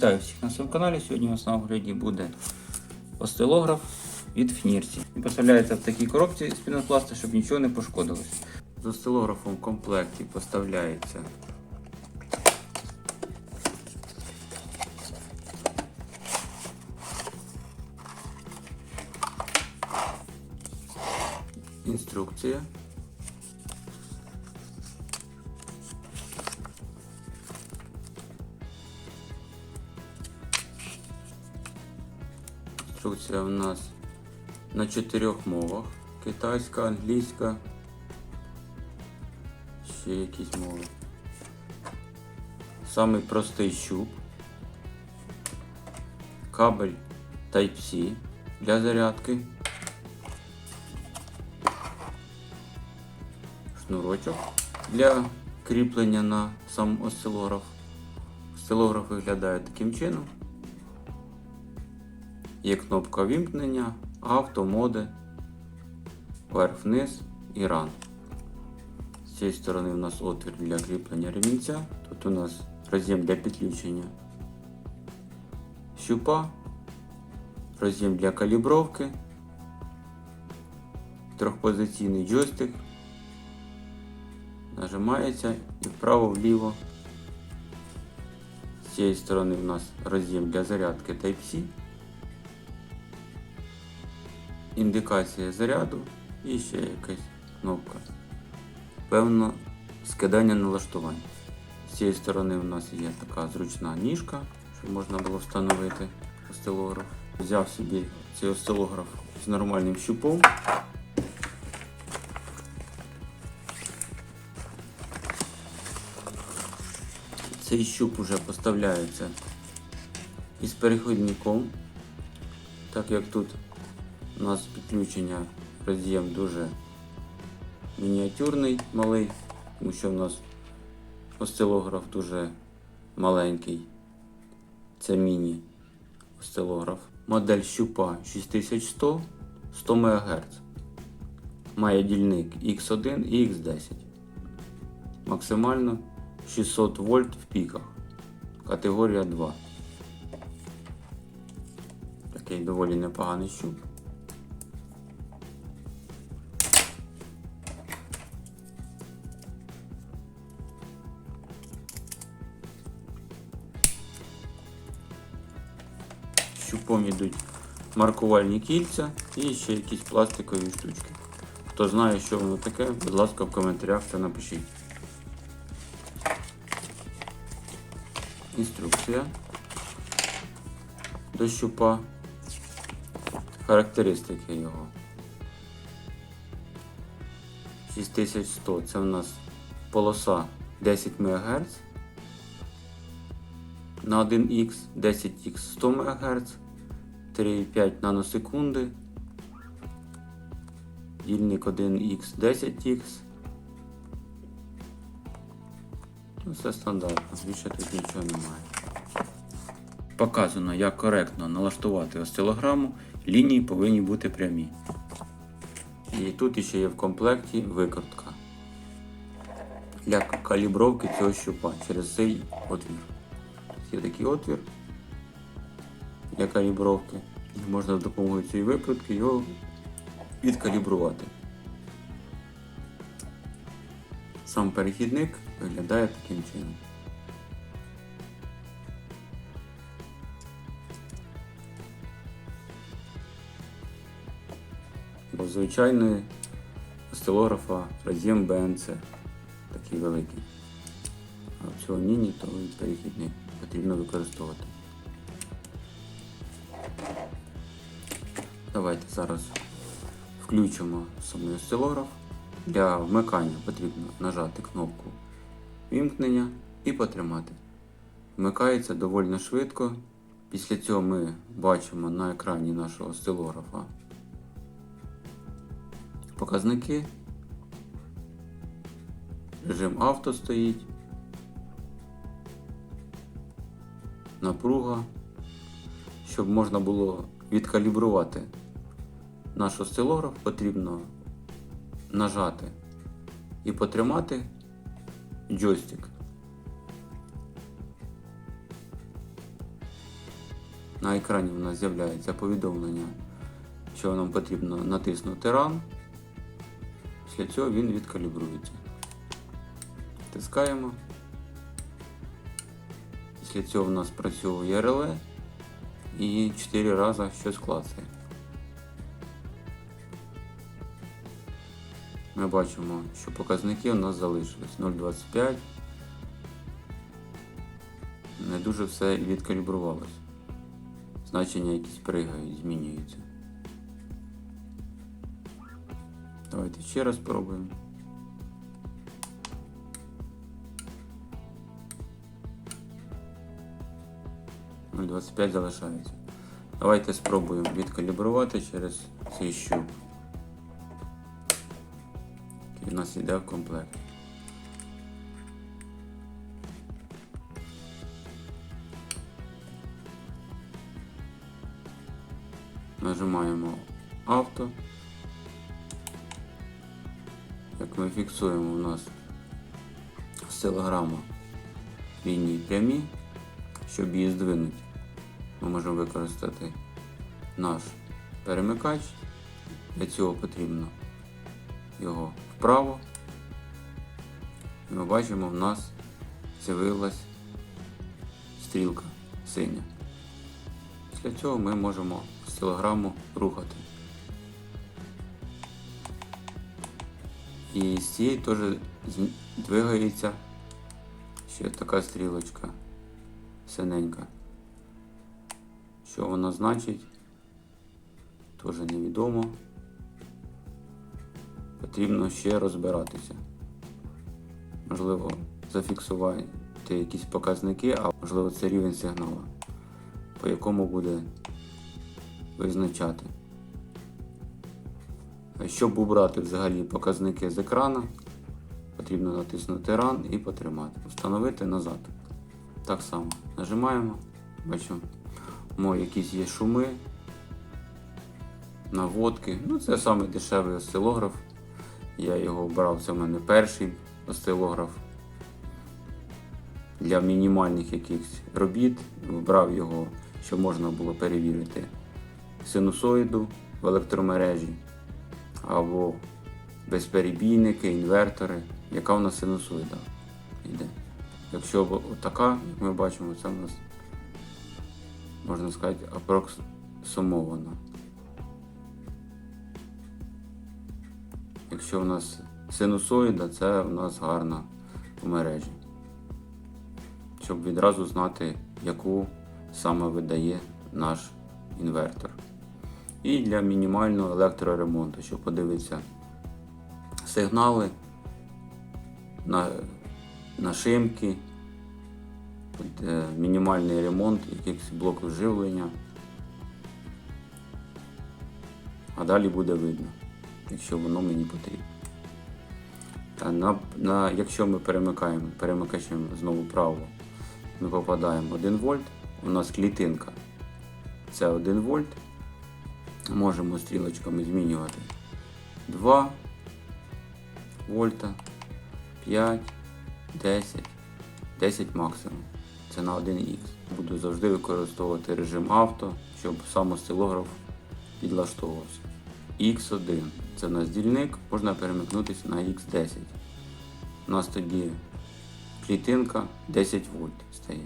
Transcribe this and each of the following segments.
Вітаю всіх на своєму каналі. Сьогодні у нас на огляді буде осцилограф від Фнірсі. Він поставляється в такій коробці з пінопласту, щоб нічого не пошкодилось. З осцилографом в комплекті поставляється інструкція. Інструкція у нас на чотирьох мовах. Китайська, англійська, ще якісь мови. Самий простий щуп. Кабель Type-C для зарядки. Шнурочок для кріплення на сам осцилограф. Осцилограф виглядає таким чином. Є кнопка вімкнення, авто, моди, вверх-вниз і ран. З цієї сторони у нас отвір для кріплення ремінця. Тут у нас роз'єм для підключення щупа, роз'єм для калібровки, трьохпозиційний джойстик. Нажимається і вправо-вліво. З цієї сторони у нас роз'єм для зарядки Type-C. Індикація заряду і ще якась кнопка. Певно, скидання налаштувань. З цієї сторони у нас є така зручна ніжка, щоб можна було встановити осцилограф. Взяв собі цей осцилограф з нормальним щупом. Цей щуп уже поставляється із переходником, так як тут у нас підключення роз'єм дуже мініатюрний, малий, тому що в нас осцилограф дуже маленький. Це міні осцилограф. Модель щупа 6100 100 МГц. Має дільник X1 і X10. Максимально 600 вольт в піках. Категорія 2. Такий доволі непоганий щуп. Йдуть маркувальні кільця і ще якісь пластикові штучки. Хто знає, що воно таке, будь ласка, в коментарях це напишіть. Інструкція до щупа. Характеристики його. 6100 це в нас полоса 10 МГц на 1х, 10х 100 МГц, 3,5 наносекунди, дільник 1х 10х. Ну, Все стандартно, більше тут нічого немає. Показано, як коректно налаштувати осцилограму, лінії повинні бути прямі. І тут ще є в комплекті викрутка для калібровки цього щупа через цей отвір. Є такий отвір для калібровки. І можна з допомогою цієї викрутки його відкалібрувати. Сам перехідник виглядає таким чином. Бо звичайної осцилографа роз'єм БНЦ такий великий. А в цього міні то перехідник потрібно використовувати. Давайте зараз включимо самий осцилограф. Для вмикання потрібно нажати кнопку вімкнення і потримати. Вмикається доволі швидко. Після цього ми бачимо на екрані нашого осцилографа показники. Режим авто стоїть. напруга, щоб можна було відкалібрувати наш осцилограф, потрібно нажати і потримати джойстик. На екрані у нас з'являється повідомлення, що нам потрібно натиснути Run. Після цього він відкалібрується. Тискаємо. Після цього у нас працює реле і 4 рази щось клацає. Ми бачимо, що показники у нас залишились 0,25. Не дуже все відкалібрувалось. Значення якісь пригають, змінюються. Давайте ще раз спробуємо. Ну, 25 залишається. Давайте спробуємо відкалібрувати через цей щуп. Нас йде в комплекті. Нажимаємо авто. Як ми фіксуємо у нас осцилограма лінії прямі, щоб її здвинути, ми можемо використати наш перемикач. Для цього потрібно його вправо. І ми бачимо, в нас з'явилась стрілка синя. Після цього ми можемо осцилограму рухати. І з цієї теж двигається ще така стрілочка синенька. Що вона значить, теж невідомо. Потрібно ще розбиратися. Можливо, зафіксувати якісь показники, а можливо це рівень сигналу, по якому буде визначати. Щоб убрати взагалі показники з екрану, потрібно натиснути Run і потримати. Встановити назад. Так само нажимаємо, бачимо, мо якісь є шуми, наводки. Ну, це самий дешевий осцилограф. Я його обрав, це в мене перший осцилограф. Для мінімальних якихось робіт вибрав його, щоб можна було перевірити синусоїду в електромережі або безперебійники, інвертори, яка в нас синусоїда йде. Якщо така, як ми бачимо, це в нас можна сказати апроксимовано. Якщо в нас синусоїда, це в нас гарна в мережі. Щоб відразу знати, яку саме видає наш інвертор. І для мінімального електроремонту, щоб подивитися сигнали на, на шимки, е, мінімальний ремонт якихось блоків живлення. А далі буде видно, якщо воно мені потрібно. Та на, на, якщо ми перемикаємо, перемикачем знову право, ми попадаємо 1 вольт, у нас клітинка це 1 вольт. Можемо стрілочками змінювати 2 вольта, 5, 10, 10 максимум. Це на 1х. Буду завжди використовувати режим авто, щоб сам осцилограф підлаштовувався. X1 це у нас дільник, можна перемикнутися на X10. У нас тоді клітинка 10 вольт стає.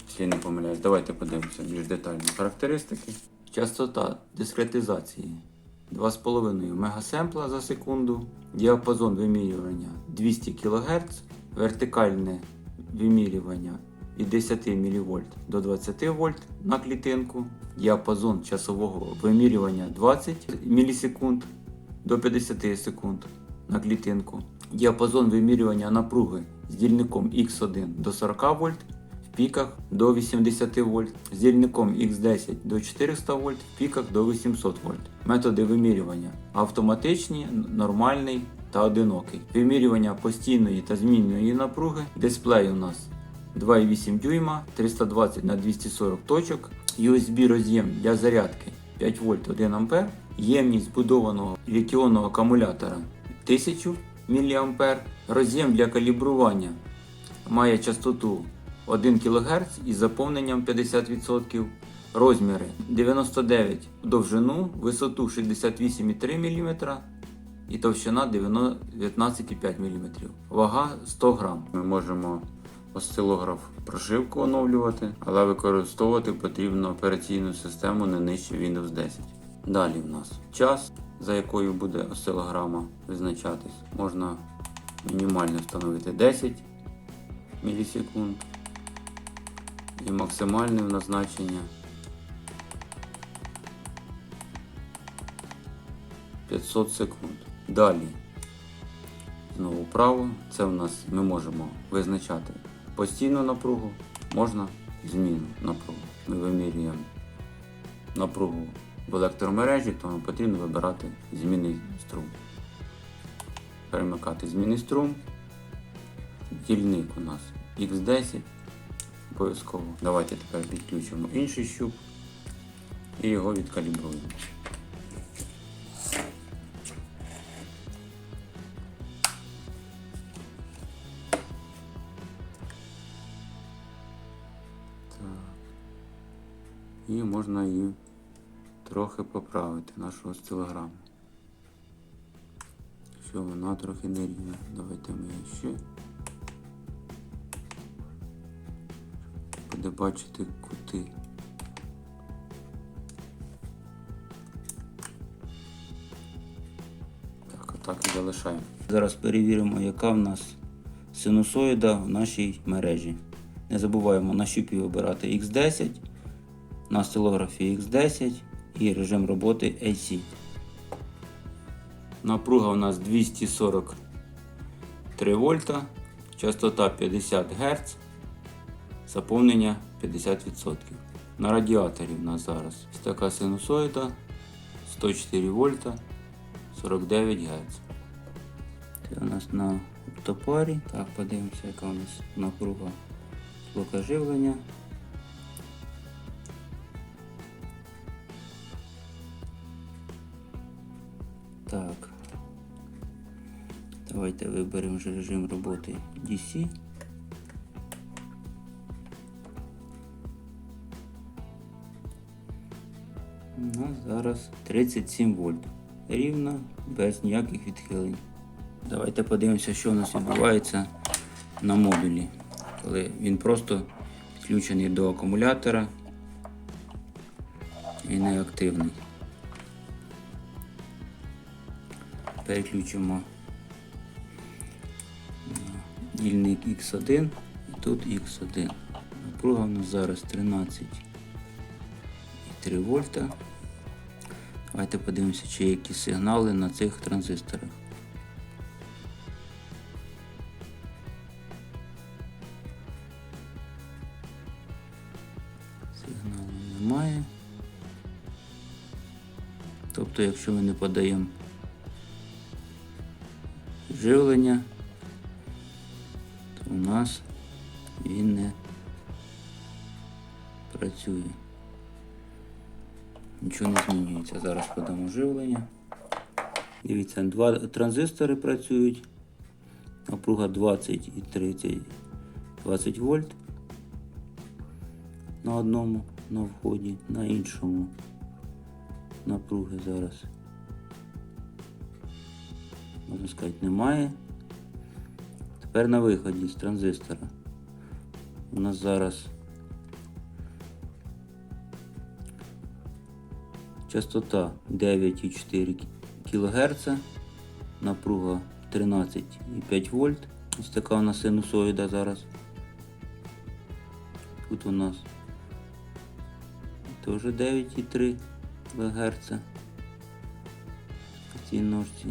Якщо я не помиляюсь, давайте подивимося більш детально характеристики. Частота дискретизації 2,5 мегасемпла за секунду, діапазон вимірювання 200 кГц, вертикальне вимірювання від 10 мВ до 20 В на клітинку, діапазон часового вимірювання 20 мілісекунд до 50 секунд на клітинку, діапазон вимірювання напруги з дільником X1 до 40 В в піках до 80 вольт, з дільником X10 до 400 вольт, в піках до 800 вольт. Методи вимірювання автоматичні, нормальний та одинокий. Вимірювання постійної та змінної напруги. Дисплей у нас 2,8 дюйма, 320 на 240 точок, USB роз'єм для зарядки 5 вольт 1 А, ємність збудованого літіонного акумулятора 1000 мА, роз'єм для калібрування має частоту 1 кГц із заповненням 50%. Розміри 99 в довжину, висоту 68,3 мм і товщина 19,5 мм. Вага 100 г. Ми можемо осцилограф прошивку оновлювати, але використовувати потрібно операційну систему не нижче Windows 10. Далі в нас час, за якою буде осцилограма визначатись. Можна мінімально встановити 10 мілісекунд і максимальне в назначення 500 секунд. Далі знову вправо. Це в нас ми можемо визначати постійну напругу, можна зміну напругу. Ми вимірюємо напругу в електромережі, тому потрібно вибирати змінний струм. Перемикати змінний струм. Дільник у нас X10. Обов'язково. Давайте тепер підключимо інший щуп і його відкалібруємо. І можна її трохи поправити, нашу осцилограму. Що вона трохи не. Давайте ми її ще. Буде бачити кути. Так, отак і залишаємо. Зараз перевіримо, яка в нас синусоїда в нашій мережі. Не забуваємо на щупі вибирати X10, на осцилографі X10 і режим роботи AC. Напруга у нас 243 вольта, частота 50 Гц, заповнення 50%. На радіаторі у нас зараз така синусоїда 104 вольта 49 Гц. Це у нас на оптопарі. Так, подивимося, яка у нас напруга блока живлення. Давайте виберемо вже режим роботи DC. У нас зараз 37 вольт. Рівно, без ніяких відхилень. Давайте подивимося, що у нас відбувається на модулі, коли він просто підключений до акумулятора і не активний. Переключимо дільник X1 і тут X1. Напруга у нас зараз 13,3 вольта. Давайте подивимося, чи є якісь сигнали на цих транзисторах. Сигналу немає. Тобто, якщо ми не подаємо живлення, нас він не працює. Нічого не змінюється. Зараз подамо живлення. Дивіться, два транзистори працюють. Напруга 20 і 30 20 вольт на одному на вході, на іншому напруги зараз. Можна сказати, немає. Тепер на виході з транзистора. У нас зараз частота 9,4 кГц, напруга 13,5 вольт. Ось така у нас синусоїда зараз. Тут у нас теж 9,3 МГц. В цій ножці.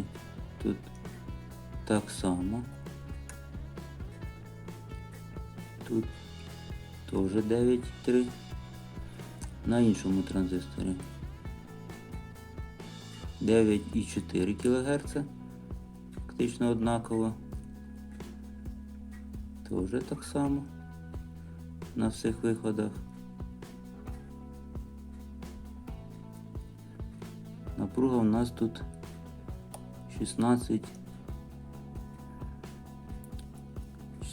Тут так само. Тут теж 9,3 на іншому транзисторі. 9,4 кГц. Фактично однаково. Теж так само на всіх виходах. Напруга у нас тут 16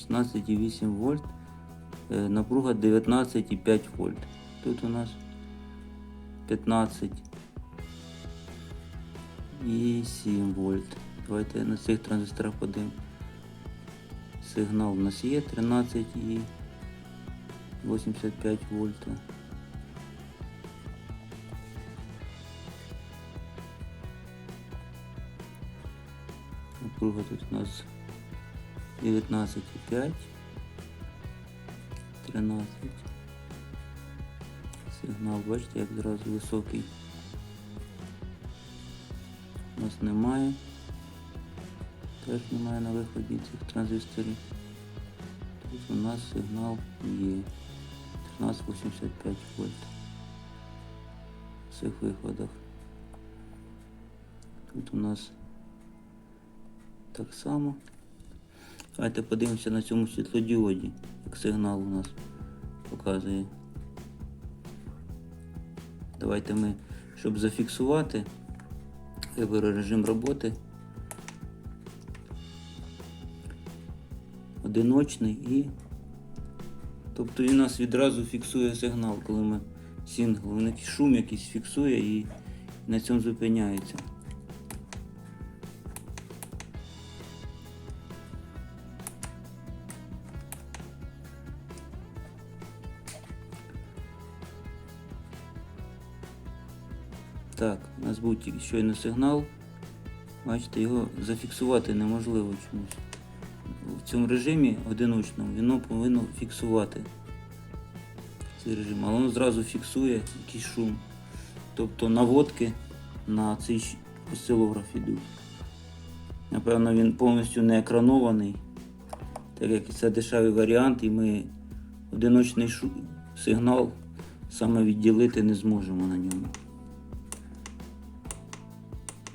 16,8 вольт. Е, Напруга 19,5 вольт. Тут у нас 15 і 7 вольт. Давайте на цих транзисторах подивимо. Сигнал у нас є 13 і 85 вольта. Напруга тут у нас 19,5, 13. Сигнал, бачите, як зразу високий. У нас немає. Теж немає на виході цих транзисторів. Тут у нас сигнал є. 1385 вольт. В цих виходах. Тут у нас так само. Давайте подивимося на цьому світлодіоді, як сигнал у нас показує. Давайте ми, щоб зафіксувати, виберу режим роботи. Одиночний і. Тобто він нас відразу фіксує сигнал, коли ми сингл, він шум якийсь фіксує і на цьому зупиняється. Так, у нас був тільки щойно сигнал. Бачите, його зафіксувати неможливо чомусь. В цьому режимі одиночному воно повинно фіксувати цей режим, але воно зразу фіксує якийсь шум. Тобто наводки на цей осцилограф ідуть. Напевно, він повністю не екранований, так як це дешевий варіант, і ми одиночний сигнал саме відділити не зможемо на ньому.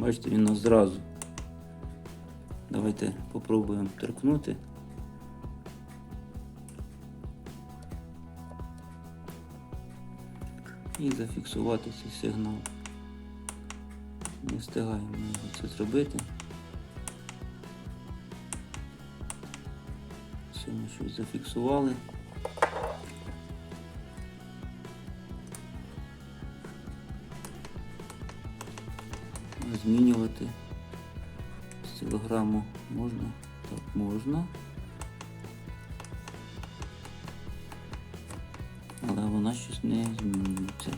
Бачите, він нас зразу. Давайте попробуємо торкнути. І зафіксувати цей сигнал. Не встигаємо це зробити. Все, ми щось зафіксували. Змінювати стилограму можна? Так, можна. Але вона щось не змінюється.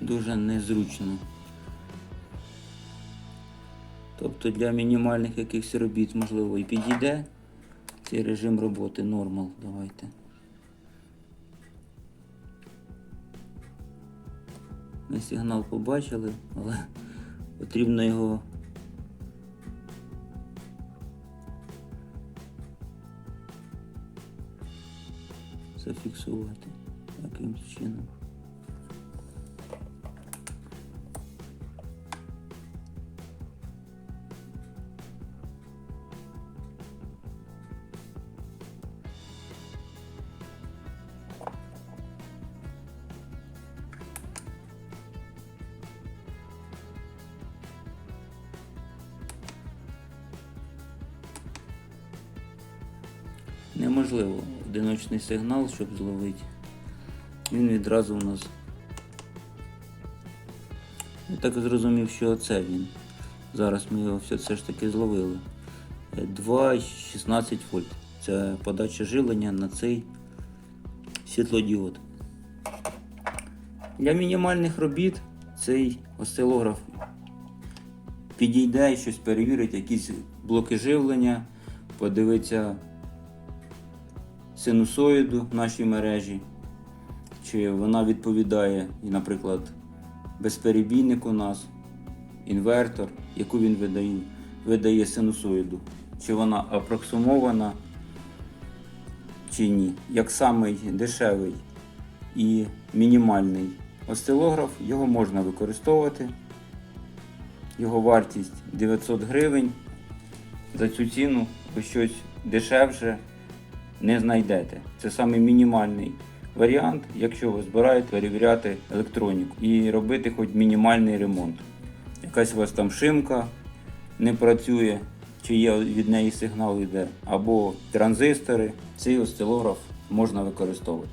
Дуже незручно. Тобто для мінімальних якихось робіт, можливо, і підійде цей режим роботи нормал. Давайте. Ми сигнал побачили, але потрібно його зафіксувати якимось чином. Одиночний сигнал, щоб зловити. Він відразу у нас. Я так зрозумів, що це він. Зараз ми його все, все ж таки зловили. Е, 2,16 вольт. Це подача жилення на цей світлодіод. Для мінімальних робіт цей осцилограф підійде щось перевірить, якісь блоки живлення, подивиться синусоїду в нашій мережі, чи вона відповідає, наприклад, безперебійник у нас, інвертор, яку він видає, видає синусоїду, чи вона апроксимована, чи ні. Як самий дешевий і мінімальний осцилограф, його можна використовувати. Його вартість 900 гривень. За цю ціну щось дешевше не знайдете. Це саме мінімальний варіант, якщо ви збираєте перевіряти електроніку і робити хоч мінімальний ремонт. Якась у вас там шимка не працює, чи є від неї сигнал йде, або транзистори, цей осцилограф можна використовувати.